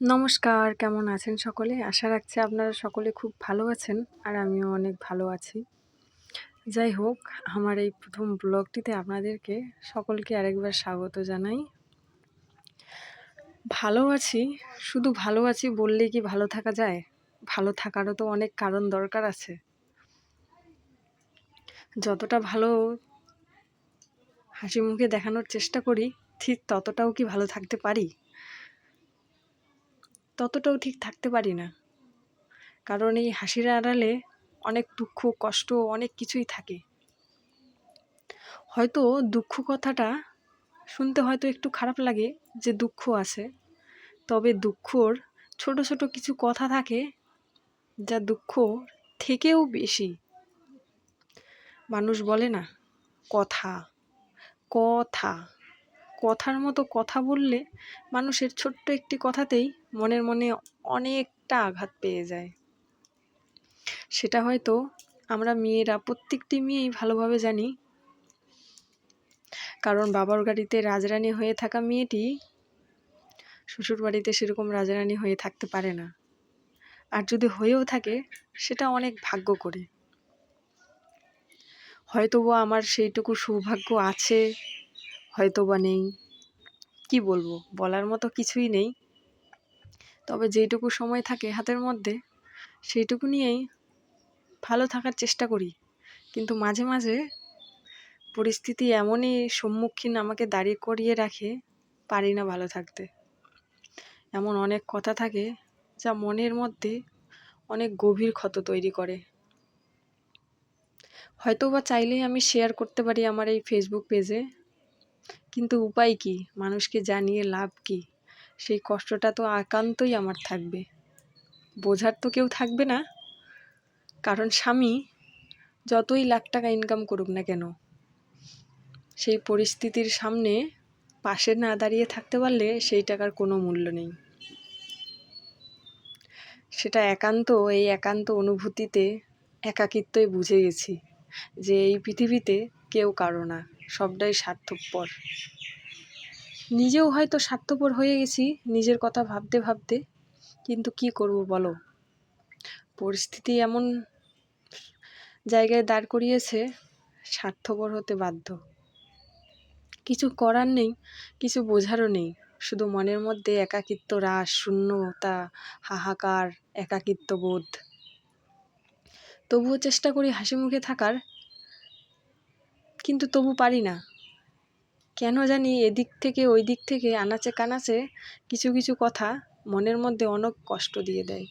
নমস্কার, কেমন আছেন সকলে? আশা রাখছি আপনারা সকলে খুব ভালো আছেন আর আমিও অনেক ভালো আছি। যাই হোক, আমার এই প্রথম ব্লগটিতে আপনাদেরকে সকলকে আরেকবার স্বাগত জানাই। ভালো আছি, শুধু ভালো আছি বললেই কি ভালো থাকা যায়? ভালো থাকারও তো অনেক কারণ দরকার আছে। যতটা ভালো হাসি মুখে দেখানোর চেষ্টা করি, ঠিক ততটাও কি ভালো থাকতে পারি? ততটাও ঠিক থাকতে পারি না। কারণ এই হাসির আড়ালে অনেক দুঃখ, কষ্ট, অনেক কিছুই থাকে। হয়তো দুঃখ কথাটা শুনতে হয়তো একটু খারাপ লাগে যে দুঃখ আছে। তবে দুঃখর ছোট ছোট কিছু কথা থাকে যা দুঃখ থেকেও বেশি। মানুষ বলে না, কথা কথা। কথার মতো কথা বললে মানুষের ছোট্ট একটি কথাতেই মনের মনে অনেকটা আঘাত পেয়ে যায়। সেটা হয়তো আমরা মেয়েরা প্রত্যেকটি মেয়েই ভালোভাবে জানি। কারণ বাবার গাড়িতে রাজরানী হয়ে থাকা মেয়েটি শ্বশুর বাড়িতে সেরকম রাজরানী হয়ে থাকতে পারে না। আর যদি হয়েও থাকে, সেটা অনেক ভাগ্য করে। হয়তো বা আমার সেইটুকু সৌভাগ্য আছে হয়তো বা নেই। কি বলব? বলার মতো কিছুই নেই। তবে যেইটুকু সময় থাকে হাতের মধ্যে, সেইটুকু নিয়েই ভালো থাকার চেষ্টা করি। কিন্তু মাঝে মাঝে পরিস্থিতি এমনই সম্মুখীন আমাকে দাঁড়িয়ে করিয়ে রাখে পারি না ভালো থাকতে। এমন অনেক কথা থাকে যা মনের মধ্যে অনেক গভীর ক্ষত তৈরি করে। হয়তো বা চাইলেই আমি শেয়ার করতে পারি আমার এই ফেসবুক পেজে কিন্তু উপায় কি? মানুষকে জানিয়ে লাভ কি? সেই কষ্টটা তো একান্তই আমার থাকবে। বোঝার তো কেউ থাকবে না। কারণ স্বামী যতই লাখ টাকা ইনকাম করুক না কেন, সেই পরিস্থিতির সামনে পাশে না দাঁড়িয়ে থাকতে পারলে সেই টাকার কোনো মূল্য নেই। সেটা একান্ত, এই একান্ত অনুভূতিতে একাকিত্বই বুঝে গেছি যে এই পৃথিবীতে কেউ কারও না। সবটাই স্বার্থপর। নিজেও হয়তো স্বার্থপর হয়ে গেছি নিজের কথা ভাবতে ভাবতে, কিন্তু কি করব বলো? পরিস্থিতি এমন জায়গায় দাঁড় করিয়েছে, স্বার্থপর হতে বাধ্য। কিছু করার নেই, কিছু বোঝারও নেই, শুধু মনের মধ্যে একাকিত্ব রাস, শূন্যতা, হাহাকার একাকিত্ব বোধ তবুও চেষ্টা করি হাসি মুখে থাকার কিন্তু তবু পারি না। কেন জানি এদিক থেকে ওই দিক থেকে আনাচে কানাচে কিছু কিছু কথা মনের মধ্যে অনেক কষ্ট দিয়ে দেয়।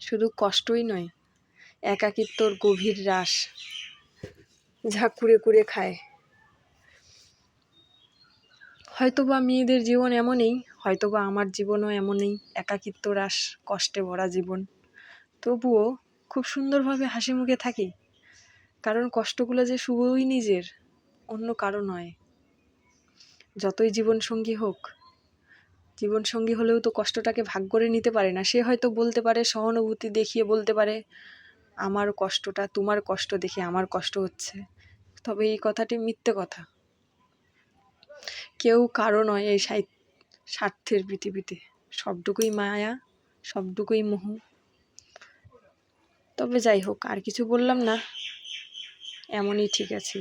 শুধু কষ্টই নয়, একাকিত্বর গভীর রাস যা কুড়ে কুড়ে খায়। হয়তোবা মেয়েদের জীবন এমনই, হয়তোবা আমার জীবনও এমনই একাকিত্ব রাস, কষ্টে ভরা জীবন। তবুও খুব সুন্দরভাবে হাসি মুখে থাকি। কারণ কষ্টগুলো যে শুভই নিজের, অন্য কারও নয়। যতই জীবনসঙ্গী হোক, জীবনসঙ্গী হলেও তো কষ্টটাকে ভাগ করে নিতে পারে না। সে হয়তো বলতে পারে, সহানুভূতি দেখিয়ে বলতে পারে আমার কষ্টটা, তোমার কষ্ট দেখে আমার কষ্ট হচ্ছে। তবে এই কথাটি মিথ্যে কথা। কেউ কারও নয় এই স্বার্থের পৃথিবীতে। সবটুকুই মায়া, সবটুকুই মোহ। তবে যাই হোক, আর কিছু বললাম না। এমনই ঠিক আছে।